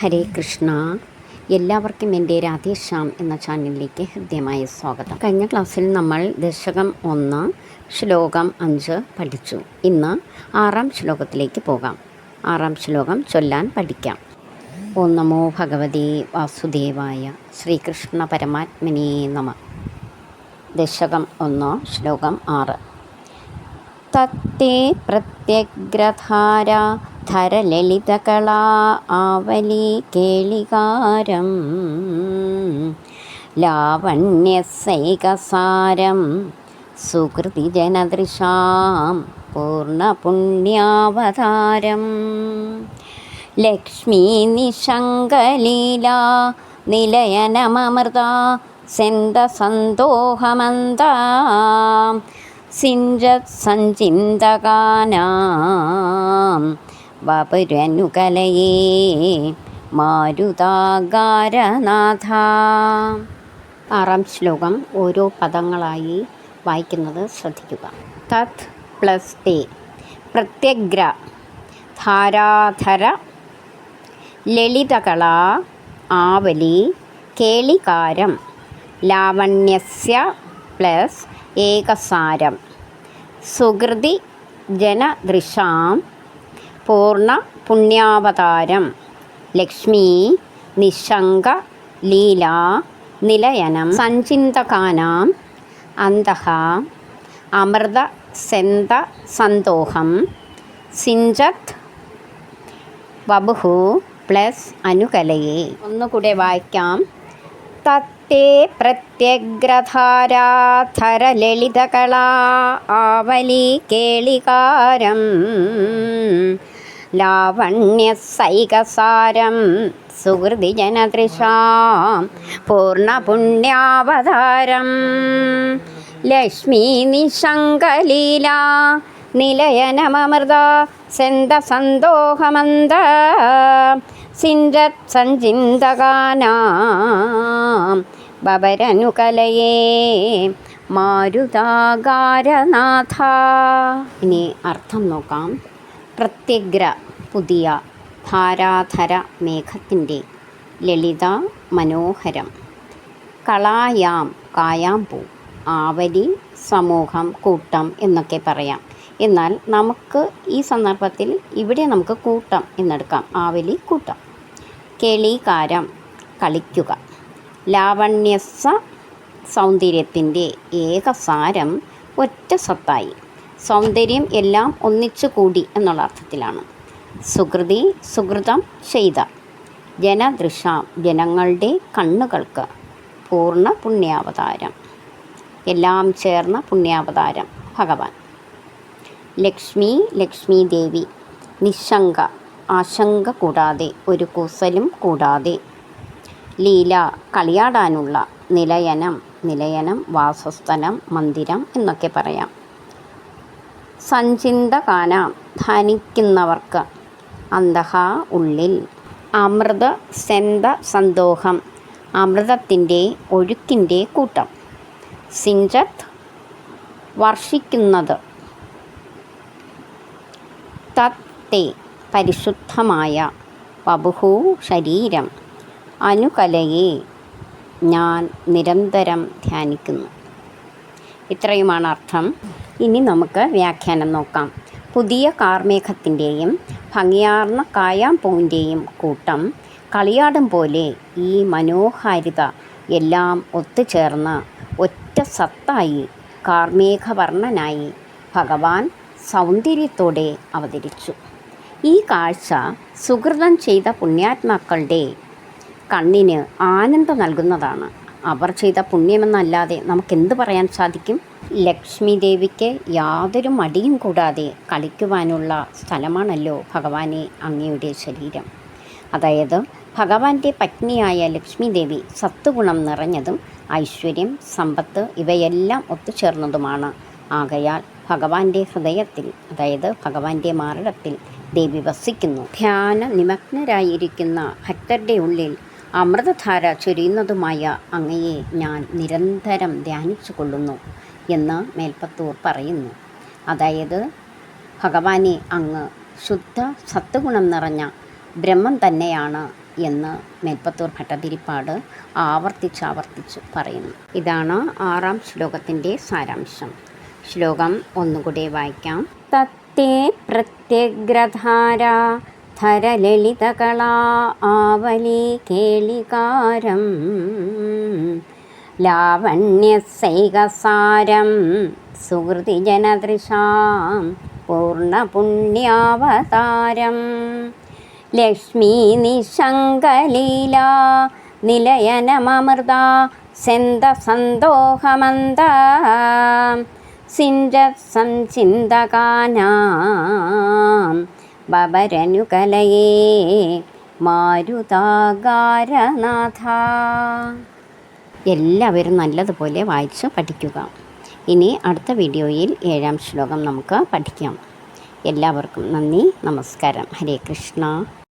ഹരേ കൃഷ്ണ. എല്ലാവർക്കും എന്റെ രാധേശ്യാം എന്ന ചാനലിലേക്ക് ഹൃദ്യമായ സ്വാഗതം. കഴിഞ്ഞ ക്ലാസ്സിൽ നമ്മൾ ദശകം ഒന്ന് ശ്ലോകം അഞ്ച് പഠിച്ചു. ഇന്ന് ആറാം ശ്ലോകത്തിലേക്ക് പോകാം. ആറാം ശ്ലോകം ചൊല്ലാൻ പഠിക്കാം. ഓ നമോ ഭഗവതി വാസുദേവായ ശ്രീകൃഷ്ണ പരമാത്മനേ നമ. ദശകം ഒന്ന് ശ്ലോകം ആറ്. തത്തേ പ്രത്യഗ്രധാര ധരലളിതകളാ ആവലി കേളികാരം. ലാവണ്യസൈകസാരം സുഹൃതിജനദൃശാം പൂർണപുണ്യാവതാരം ലക്ഷ്മീ നിശങ്കലീല നിലയനമൃത സെന്തസന്തോഹമന്ത സിഞ്ചത് സഞ്ചിന്തകാനാം വപുരനുകലയേ മാരുതാകാരനാഥ. ആറാം ശ്ലോകം ഓരോ പദങ്ങളായി വായിക്കുന്നത് ശ്രദ്ധിക്കുക. തത് പ്ലസ് തേ പ്രത്യഗ്ര. ധാരാധര. ലളിതകള ആവലി. കേളികാരം. ലാവണ്യസ്യ. പ്ലസ് ഏകസാരം. സുഹൃതി ജനദൃശാം. പൂർണ പുണ്യാവതാരം. ലക്ഷ്മി നിശങ്ക ലീല നിലയനം സഞ്ചിന്തകാനാം അന്തഃ അമൃത സെന്ത സന്തോഹം സിഞ്ചത് വബുഹു പ്ലസ് അനുകലയെ. ഒന്നുകൂടെ വായിക്കാം. തത്തേ പ്രത്യഗ്രധാരാധരലളിതകളാ ആവലി കേളികാരം. ലാവണ്യസൈകസാരം സുഹൃതിജനതൃശാം പൂർണപുണ്യാവതാരം. ലക്ഷ്മീ നിശങ്കലീല നിലയനമൃത സെന്തസന്തോഹമന്ത സിഞ്ചത് സഞ്ചിന്തകാനാം മാരുതാകാരനാഥ. ഇനി അർത്ഥം നോക്കാം. പ്രത്യഗ്ര പുതിയ ധാരാധര മേഘത്തിന്റെ ലളിത മനോഹരം. കളായാം കായാമ്പൂ ആവലി സമൂഹം കൂട്ടം എന്നൊക്കെ പറയാം. എന്നാൽ നമുക്ക് ഈ സന്ദർഭത്തിൽ ഇവിടെ നമുക്ക് കൂട്ടം എന്നെടുക്കാം. ആവലി കൂട്ടം. കേളീകാരം കളിക്കുക. ലാവണ്യസ സൗന്ദര്യത്തിന്റെ ഏകസാരം ഒറ്റ സത്തായി സൗന്ദര്യം എല്ലാം ഒന്നിച്ചു കൂടി എന്നുള്ള അർത്ഥത്തിലാണ്. സുഹൃതി സുഹൃതം ചെയ്ത. ജനദൃശ ജനങ്ങളുടെ കണ്ണുകൾക്ക് പൂർണ പുണ്യാവതാരം. എല്ലാം ചേർന്ന പുണ്യാവതാരം ഭഗവാൻ. ലക്ഷ്മി ലക്ഷ്മി ദേവി നിശങ്ക ആശങ്ക കൂടാതെ ഒരു കുസലും കൂടാതെ. ലീല കളിയാടാനുള്ള നിലയനം നിലയനം വാസസ്ഥലം മന്ദിരം എന്നൊക്കെ പറയാം. സഞ്ചിന്തകാന ധനിക്കുന്നവർക്ക് അന്തഹ ഉള്ളിൽ. അമൃത സെന്ത സന്തോഷം അമൃതത്തിന്റെ ഒഴുക്കിന്റെ കൂട്ടം. സിഞ്ചത് വർഷിക്കുന്നത് തത്തെ പരിശുദ്ധമായ വബുഹു ശരീരം. അനുകലയെ ഞാൻ നിരന്തരം ധ്യാനിക്കുന്നു. ഇത്രയുമാണ് അർത്ഥം. ഇനി നമുക്ക് വ്യാഖ്യാനം നോക്കാം. പുതിയ കാർമേഘത്തിന്റെയും ഭംഗിയാർന്ന കായാമ്പൂവിന്റെയും കൂട്ടം കളിയാടും പോലെ ഈ മനോഹാരിത എല്ലാം ഒത്തുചേർന്ന് ഒറ്റ സത്തായി കാർമേഘവർണനായി ഭഗവാൻ സൗന്ദര്യത്തോടെ അവതരിച്ചു. ഈ കാഴ്ച സുഹൃതം ചെയ്ത പുണ്യാത്മാക്കളുടെ കണ്ണിന് ആനന്ദം നൽകുന്നതാണ്. അവർ ചെയ്ത പുണ്യമെന്നല്ലാതെ നമുക്കെന്ത് പറയാൻ സാധിക്കും? ലക്ഷ്മി ദേവിക്ക് യാതൊരു മടിയും കൂടാതെ കളിക്കുവാനുള്ള സ്ഥലമാണല്ലോ ഭഗവാനെ അങ്ങയുടെ ശരീരം. അതായത് ഭഗവാന്റെ പത്നിയായ ലക്ഷ്മി ദേവി സത്വഗുണം നിറഞ്ഞതും ഐശ്വര്യം സമ്പത്ത് ഇവയെല്ലാം ഒത്തുചേർന്നതുമാണ്. ആകയാൽ ഭഗവാന്റെ ഹൃദയത്തിൽ അതായത് ഭഗവാന്റെ മാറിടത്തിൽ ദേവി വസിക്കുന്നു. ധ്യാന നിമഗ്നരായിരിക്കുന്ന ഭക്തരുടെ ഉള്ളിൽ അമൃതധാര ചൊരിയുന്നതുമായ അങ്ങയെ ഞാൻ നിരന്തരം ധ്യാനിച്ചു കൊള്ളുന്നു എന്ന് മേൽപ്പത്തൂർ പറയുന്നു. അതായത് ഭഗവാനെ അങ്ങ് ശുദ്ധ സത്വഗുണം നിറഞ്ഞ ബ്രഹ്മം തന്നെയാണ് എന്ന് മേൽപ്പത്തൂർ ഭട്ടതിരിപ്പാട് ആവർത്തിച്ചാവർത്തിച്ച് പറയുന്നു. ഇതാണ് ആറാം ശ്ലോകത്തിന്റെ സാരാംശം. ശ്ലോകം ഒന്നുകൂടെ വായിക്കാം. തത്തേ പ്രത്യഗ്രധാര ധരലളിതകളാ ആവലി കേളികാരം. ലാവണ്യസൈകസാരം സുഹൃതിജനദൃശാം പൂർണപുണ്യാവതാരം ലക്ഷ്മീ നിശങ്കലീല നിലയനമൃത സെന്തസന്തോഹമന്ത സിഞ്ചസംചിന്തകാനാം ബബരനുകലയേ മാരുതാകാരനാഥ. എല്ലാവരും നല്ലതുപോലെ വായിച്ച് പഠിക്കുക. ഇനി അടുത്ത വീഡിയോയിൽ ഏഴാം ശ്ലോകം നമുക്ക് പഠിക്കാം. എല്ലാവർക്കും നന്ദി നമസ്കാരം. ഹരേ കൃഷ്ണ.